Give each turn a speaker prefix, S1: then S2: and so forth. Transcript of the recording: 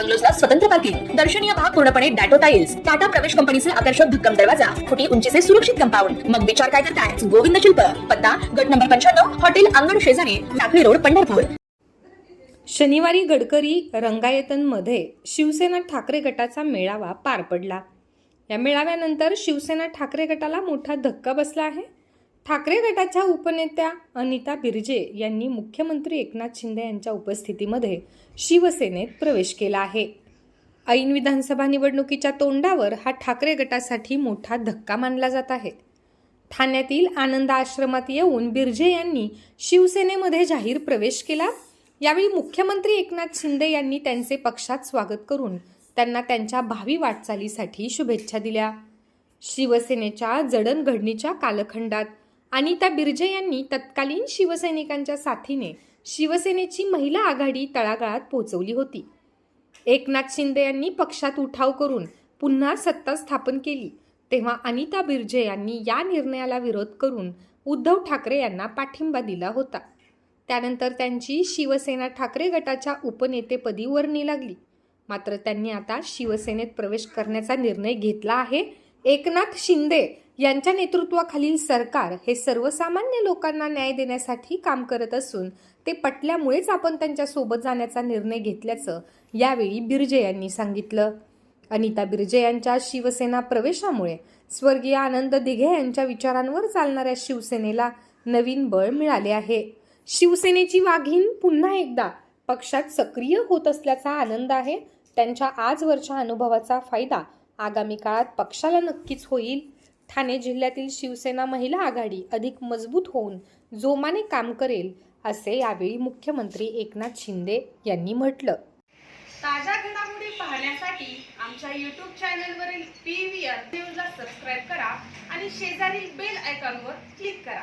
S1: बंगलोजला स्वतंत्र पार्किंग दर्शनीय भाग पूर्णपणे डॅटो टाईल्स टाटा प्रवेश कंपनीचे आकर्षक भक्कम दरवाजा खोटी उंचीचे सुरक्षित कंपाऊंड. मग विचार काय करताय? गोविंद शिल्प पत्ता गट नंबर पंच्याण्णव हॉटेल अंगण शेजारी टाकळी रोड पंढरपूर.
S2: शनिवारी गडकरी रंगायतनमध्ये शिवसेना ठाकरे गटाचा मेळावा पार पडला. या मेळाव्यानंतर शिवसेना ठाकरे गटाला मोठा धक्का बसला आहे. ठाकरे गटाच्या उपनेत्या अनिता बिर्जे यांनी मुख्यमंत्री एकनाथ शिंदे यांच्या उपस्थितीमध्ये शिवसेनेत प्रवेश केला आहे. ऐन विधानसभा निवडणुकीच्या तोंडावर हा ठाकरे गटासाठी मोठा धक्का मानला जात आहे. ठाण्यातील आनंद आश्रमात येऊन बिर्जे यांनी शिवसेनेमध्ये जाहीर प्रवेश केला. यावेळी मुख्यमंत्री एकनाथ शिंदे यांनी त्यांचे पक्षात स्वागत करून त्यांना त्यांच्या भावी वाटचालीसाठी शुभेच्छा दिल्या. शिवसेनेच्या जडणघडणीच्या कालखंडात अनिता बिर्जे यांनी तत्कालीन शिवसैनिकांच्या साथीने शिवसेनेची महिला आघाडी तळागाळात पोहोचवली होती. एकनाथ शिंदे यांनी पक्षात उठाव करून पुन्हा सत्ता स्थापन केली. तेव्हा अनिता बिर्जे यांनी या निर्णयाला विरोध करून उद्धव ठाकरे यांना पाठिंबा दिला होता. त्यानंतर त्यांची शिवसेना ठाकरे गटाच्या उपनेतेपदी वर्णी लागली. मात्र त्यांनी आता शिवसेनेत प्रवेश करण्याचा निर्णय घेतला आहे. एकनाथ शिंदे यांच्या नेतृत्वाखालील सरकार हे सर्वसामान्य लोकांना न्याय देण्यासाठी काम करत असून ते पटल्यामुळेच आपण त्यांच्यासोबत जाण्याचा निर्णय घेतल्याचं यावेळी बिर्जे यांनी सांगितलं. अनिता बिर्जे यांच्या शिवसेना प्रवेशामुळे स्वर्गीय आनंद दिघे यांच्या विचारांवर चालणाऱ्या शिवसेनेला नवीन बळ मिळाले आहे. शिवसेनेची वाघीण पुन्हा एकदा पक्षात सक्रिय होत असल्याचा आनंद आहे. त्यांच्या आजवरच्या अनुभवाचा फायदा आगामी काळात पक्षाला नक्कीच होईल. ठाणे जिल्ह्यातील शिवसेना महिला आघाडी अधिक मजबूत होऊन जोमाने काम करेल असे यावेळी मुख्यमंत्री एकनाथ शिंदे यांनी म्हटलं.
S3: ताज्या घडामोडी पाहण्यासाठी आमच्या यूट्यूब चॅनलवरील पी व्ही आर न्यूजला सबस्क्राईब करा आणि शेजारील बेल आयकॉनवर क्लिक करा.